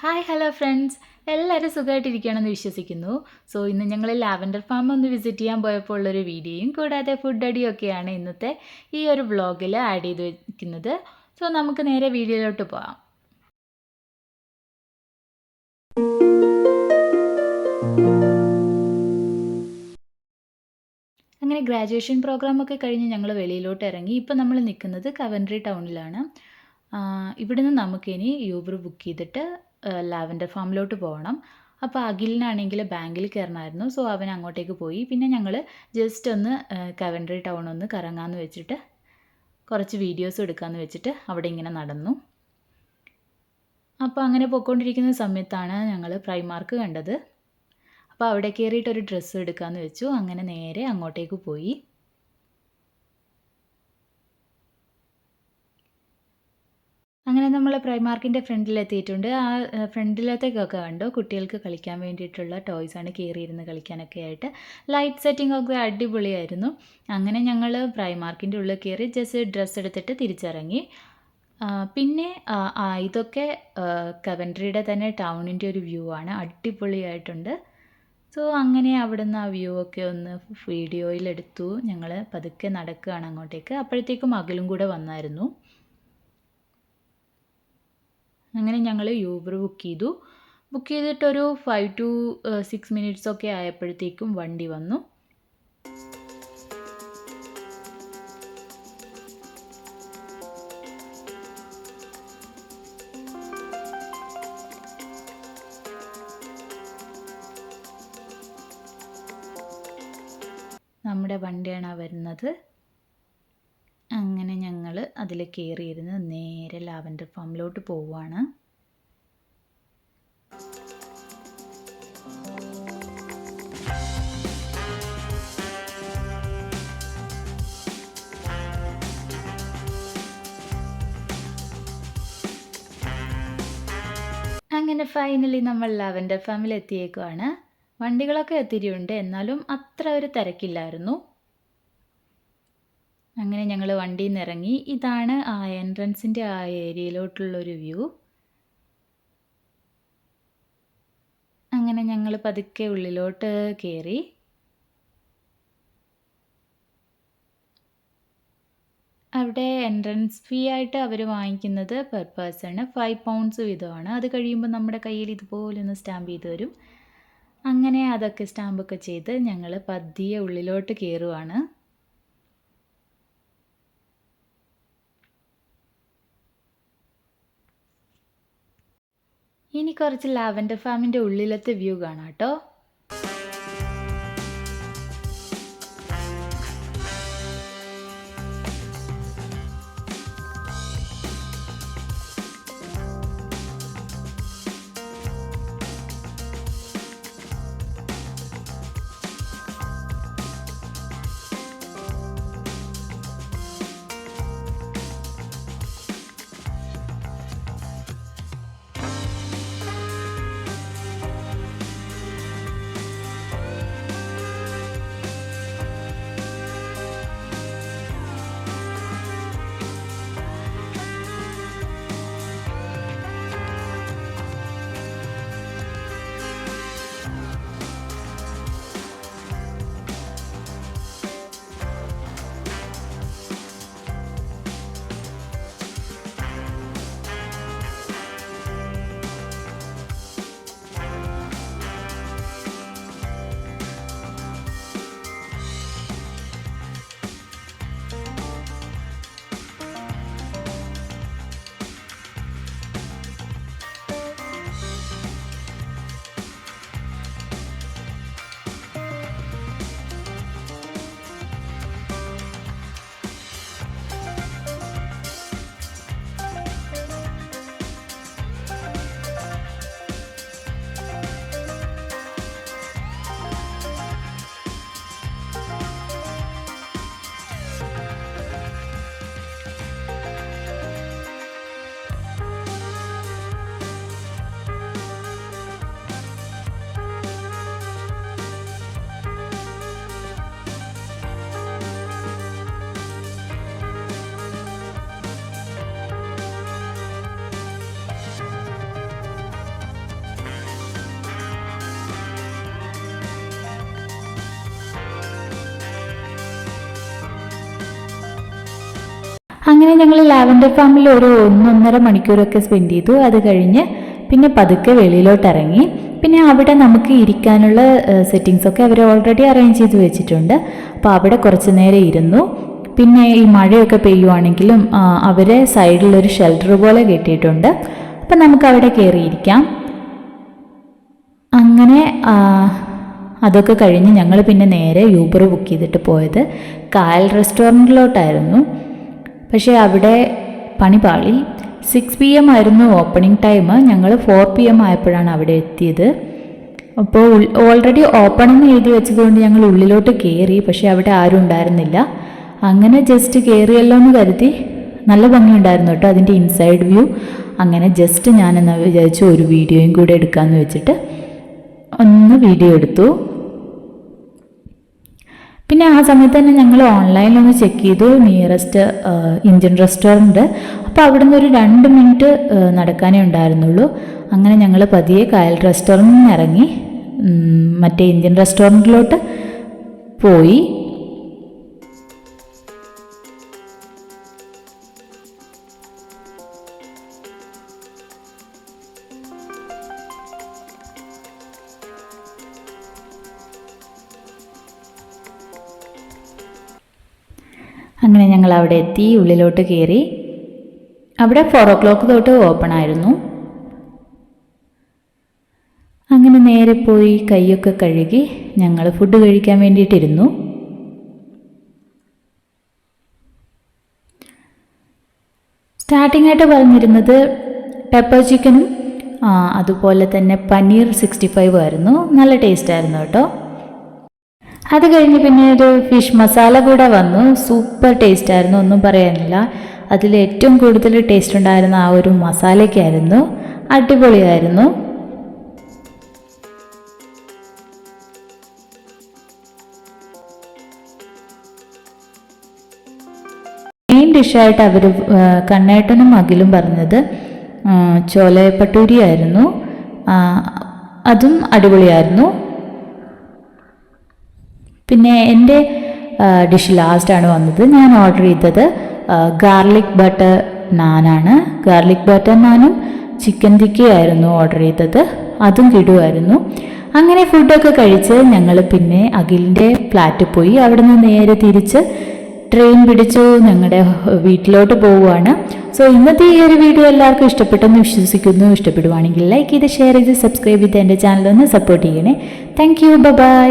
Hi hello friends എല്ലാവരും സുഖമായിട്ടിരിക്കുകയാണെന്ന് വിശ്വസിക്കുന്നു. So ഇന്ന് ഞങ്ങൾ ലാവൻഡർ ഫാം ഒന്ന് വിസിറ്റ് ചെയ്യാൻ പോയപ്പോൾ ഉള്ളൊരു വീഡിയോയും കൂടാതെ ഫുഡ് അടിയൊക്കെയാണ് ഇന്നത്തെ ഈ ഒരു വ്ളോഗിൽ ആഡ് ചെയ്ത് വയ്ക്കുന്നത് സോ നമുക്ക് നേരെ വീഡിയോയിലോട്ട് പോകാം അങ്ങനെ ഗ്രാജുവേഷൻ പ്രോഗ്രാമൊക്കെ കഴിഞ്ഞ് ഞങ്ങൾ വെളിയിലോട്ട് ഇറങ്ങി. ഇപ്പം നമ്മൾ നിൽക്കുന്നത് കവൻട്രി ടൗണിലാണ് ഇവിടുന്ന് നമുക്കിനി യൂബർ ബുക്ക് ചെയ്തിട്ട് ലാവൻഡർ ഫാമിലോട്ട് പോകണം. അപ്പോൾ അഖിലിനാണെങ്കിൽ ബാങ്കിൽ കയറണമായിരുന്നു. സോ അവൻ അങ്ങോട്ടേക്ക് പോയി. പിന്നെ ഞങ്ങൾ ജസ്റ്റ് ഒന്ന് കവൻട്രി ടൗൺ ഒന്ന് കറങ്ങാമെന്ന് വെച്ചിട്ട് കുറച്ച് വീഡിയോസ് എടുക്കാമെന്ന് വെച്ചിട്ട് അവിടെ ഇങ്ങനെ നടന്നു. അപ്പോൾ അങ്ങനെ പോയിക്കൊണ്ടിരിക്കുന്ന സമയത്താണ് ഞങ്ങൾ പ്രൈമാർക്ക് കണ്ടത്. അപ്പോൾ അവിടെ കയറിയിട്ട് ഒരു ഡ്രസ്സ് എടുക്കാമെന്ന് വെച്ചു. അങ്ങനെ നേരെ അങ്ങോട്ടേക്ക് പോയി. അങ്ങനെ നമ്മൾ പ്രൈമാർക്കിന്റെ ഫ്രണ്ടിലെത്തിയിട്ടുണ്ട്. ആ ഫ്രണ്ടിലത്തേക്കൊക്കെ കണ്ടു. കുട്ടികൾക്ക് കളിക്കാൻ വേണ്ടിയിട്ടുള്ള ടോയ്സാണ് കയറിയിരുന്ന് കളിക്കാനൊക്കെ ആയിട്ട്. ലൈറ്റ് സെറ്റിംഗ് ഒക്കെ അടിപൊളിയായിരുന്നു. അങ്ങനെ ഞങ്ങൾ പ്രൈമാർക്കിന്റെ ഉള്ളിൽ കയറി ജസ്റ്റ് ഡ്രസ്സ് എടുത്തിട്ട് തിരിച്ചിറങ്ങി. പിന്നെ ഇതൊക്കെ കവൻട്രിയുടെ തന്നെ ടൗണിന്റെ ഒരു വ്യൂ ആണ്. അടിപൊളിയായിട്ടുണ്ട്. സോ അങ്ങനെ അവിടുന്ന് ആ വ്യൂ ഒക്കെ ഒന്ന് വീഡിയോയിലെടുത്തു ഞങ്ങൾ പതുക്കെ നടക്കുകയാണ് അങ്ങോട്ടേക്ക്. അപ്പോഴത്തേക്കും അകലും കൂടെ വന്നായിരുന്നു. അങ്ങനെ ഞങ്ങൾ യൂബർ ബുക്ക് ചെയ്തു. ബുക്ക് ചെയ്തിട്ടൊരു ഫൈവ് ടു സിക്സ് മിനിറ്റ്സ് ഒക്കെ ആയപ്പോഴത്തേക്കും വണ്ടി വന്നു. നമ്മുടെ വണ്ടിയാണ് വരുന്നത്. അതിൽ കയറിയിരുന്ന് നേരെ ലാവൻഡർ ഫാമിലോട്ട് പോവുകയാണ് അങ്ങനെ ഫൈനലി നമ്മൾ ലാവൻഡർ ഫാമിൽ എത്തിയേക്കുവാണ് വണ്ടികളൊക്കെ ഒത്തിരിയുണ്ട് എന്നാലും അത്ര ഒരു തിരക്കില്ലായിരുന്നു. അങ്ങനെ ഞങ്ങൾ വണ്ടിയിൽ നിന്ന് ഇറങ്ങി ഇതാണ് ആ എൻട്രൻസിന്റെ ആ ഏരിയയിലോട്ടുള്ളൊരു വ്യൂ. അങ്ങനെ ഞങ്ങൾ പതുക്കെ ഉള്ളിലോട്ട് കയറി അവിടെ എൻട്രൻസ് ഫീ ആയിട്ട് അവർ വാങ്ങിക്കുന്നത് പെർ പേഴ്സണ്. ഫൈവ് പൗണ്ട്സ് വീതമാണ്. അത് കഴിയുമ്പോൾ നമ്മുടെ കയ്യിൽ ഇതുപോലെ ഒന്ന് സ്റ്റാമ്പ് ചെയ്ത് തരും. അങ്ങനെ അതൊക്കെ സ്റ്റാമ്പൊക്കെ ചെയ്ത് ഞങ്ങൾ പതിയെ ഉള്ളിലോട്ട് കയറുവാണ് ഇനി കുറച്ച് ലാവൻഡർ ഫാമിന്റെ ഉള്ളിലത്തെ വ്യൂ കാണാം കേട്ടോ. ഞങ്ങൾ ലാവൻഡർ ഫാമിൽ ഒരു ഒന്നൊന്നര മണിക്കൂറൊക്കെ സ്പെൻഡ് ചെയ്തു. അത് കഴിഞ്ഞ് പിന്നെ പതുക്കെ വെളിയിലോട്ട് ഇറങ്ങി. പിന്നെ അവിടെ നമുക്ക് ഇരിക്കാനുള്ള സെറ്റിങ്സൊക്കെ അവർ ഓൾറെഡി അറേഞ്ച് ചെയ്ത് വെച്ചിട്ടുണ്ട്. അപ്പോൾ അവിടെ കുറച്ച് നേരം ഇരുന്നു. പിന്നെ ഈ മഴയൊക്കെ പെയ്യുവാണെങ്കിലും അവരെ സൈഡിലൊരു ഷെൽട്ടർ പോലെ കെട്ടിയിട്ടുണ്ട്. അപ്പം നമുക്ക് അവിടെ കയറിയിരിക്കാം അങ്ങനെ അതൊക്കെ കഴിഞ്ഞ് ഞങ്ങൾ പിന്നെ നേരെ യൂബർ ബുക്ക് ചെയ്തിട്ട് പോയത്. കായൽ റെസ്റ്റോറന്റിലോട്ടായിരുന്നു പക്ഷേ അവിടെ പണിപാളി സിക്സ് പി എം ആയിരുന്നു ഓപ്പണിംഗ് ടൈം ഞങ്ങൾ ഫോർ പി എം ആയപ്പോഴാണ് അവിടെ എത്തിയത്. അപ്പോൾ ഓൾറെഡി ഓപ്പൺ എഴുതി വെച്ചതുകൊണ്ട് ഞങ്ങൾ ഉള്ളിലോട്ട് കയറി പക്ഷേ അവിടെ ആരും ഉണ്ടായിരുന്നില്ല. അങ്ങനെ ജസ്റ്റ് കയറിയല്ലോ എന്ന് കരുതി. നല്ല ഭംഗിയുണ്ടായിരുന്നു കേട്ടോ അതിന്റെ ഇൻസൈഡ് വ്യൂ അങ്ങനെ ജസ്റ്റ് ഞാനെന്നാ വിചാരിച്ചു ഒരു വീഡിയോയും കൂടെ എടുക്കാമെന്ന് വെച്ചിട്ട് ഒന്ന് വീഡിയോ എടുത്തു. പിന്നെ ആ സമയത്ത് തന്നെ ഞങ്ങൾ ഓൺലൈനിൽ ഒന്ന് ചെക്ക് ചെയ്തു. നിയറസ്റ്റ് ഇന്ത്യൻ റെസ്റ്റോറന്റ് അപ്പോൾ അവിടെ നിന്ന് ഒരു രണ്ട് മിനിറ്റ് നടക്കാനേ ഉണ്ടായിരുന്നുള്ളൂ. അങ്ങനെ ഞങ്ങൾ പതിയെ കായൽ റെസ്റ്റോറന്റിൽ നിന്ന് ഇറങ്ങി. മറ്റേ ഇന്ത്യൻ റെസ്റ്റോറന്റിലോട്ട് പോയി. അങ്ങനെ ഞങ്ങൾ അവിടെ എത്തി ഉള്ളിലോട്ട് കയറി. അവിടെ ഫോർ ഓ ക്ലോക്ക് തൊട്ട് ഓപ്പൺ ആയിരുന്നു. അങ്ങനെ നേരെ പോയി കൈയൊക്കെ കഴുകി ഞങ്ങൾ ഫുഡ് കഴിക്കാൻ വേണ്ടിയിട്ടിരുന്നു. സ്റ്റാർട്ടിംഗ് ആയിട്ട് പറഞ്ഞിരുന്നത് പെപ്പർ ചിക്കനും അതുപോലെ തന്നെ പനീർ സിക്സ്റ്റി ഫൈവ് ആയിരുന്നു. നല്ല ടേസ്റ്റ് ആയിരുന്നു കേട്ടോ. അത് കഴിഞ്ഞ് പിന്നെ ഒരു ഫിഷ് മസാല കൂടെ വന്നു. സൂപ്പർ ടേസ്റ്റ് ആയിരുന്നു ഒന്നും പറയാനില്ല. അതിൽ ഏറ്റവും കൂടുതൽ ടേസ്റ്റ് ഉണ്ടായിരുന്ന ആ ഒരു മസാലയ്ക്കായിരുന്നു. അടിപൊളിയായിരുന്നു. മെയിൻ ഡിഷായിട്ട് അവർ കണ്ണേട്ടനും അഖിലും പറഞ്ഞത് ചോലപ്പട്ടൂരി ആയിരുന്നു അതും അടിപൊളിയായിരുന്നു. പിന്നെ എന്റെ ഡിഷ് ലാസ്റ്റാണ് വന്നത്. ഞാൻ ഓർഡർ ചെയ്തത് ഗാർലിക് ബട്ടർ നാനാണ് ഗാർലിക് ബട്ടർ നാനും ചിക്കൻ തിക്കയായിരുന്നു ഓർഡർ ചെയ്തത്. അതും കിടുമായിരുന്നു അങ്ങനെ ഫുഡൊക്കെ കഴിച്ച് ഞങ്ങൾ പിന്നെ അഖിലിന്റെ ഫ്ലാറ്റിൽ പോയി. അവിടെ നിന്ന് നേരെ തിരിച്ച് ട്രെയിൻ പിടിച്ചു. ഞങ്ങളുടെ വീട്ടിലോട്ട് പോവുകയാണ് സോ ഇന്നത്തെ ഈ ഒരു വീഡിയോ എല്ലാവർക്കും ഇഷ്ടപ്പെട്ടെന്ന് വിശ്വസിക്കുന്നു. ഇഷ്ടപ്പെടുവാണെങ്കിൽ ലൈക്ക് ചെയ്ത് ഷെയർ ചെയ്ത് സബ്സ്ക്രൈബ് ചെയ്ത് എന്റെ ചാനൽ ഒന്ന് സപ്പോർട്ട് ചെയ്യണേ. Thank you by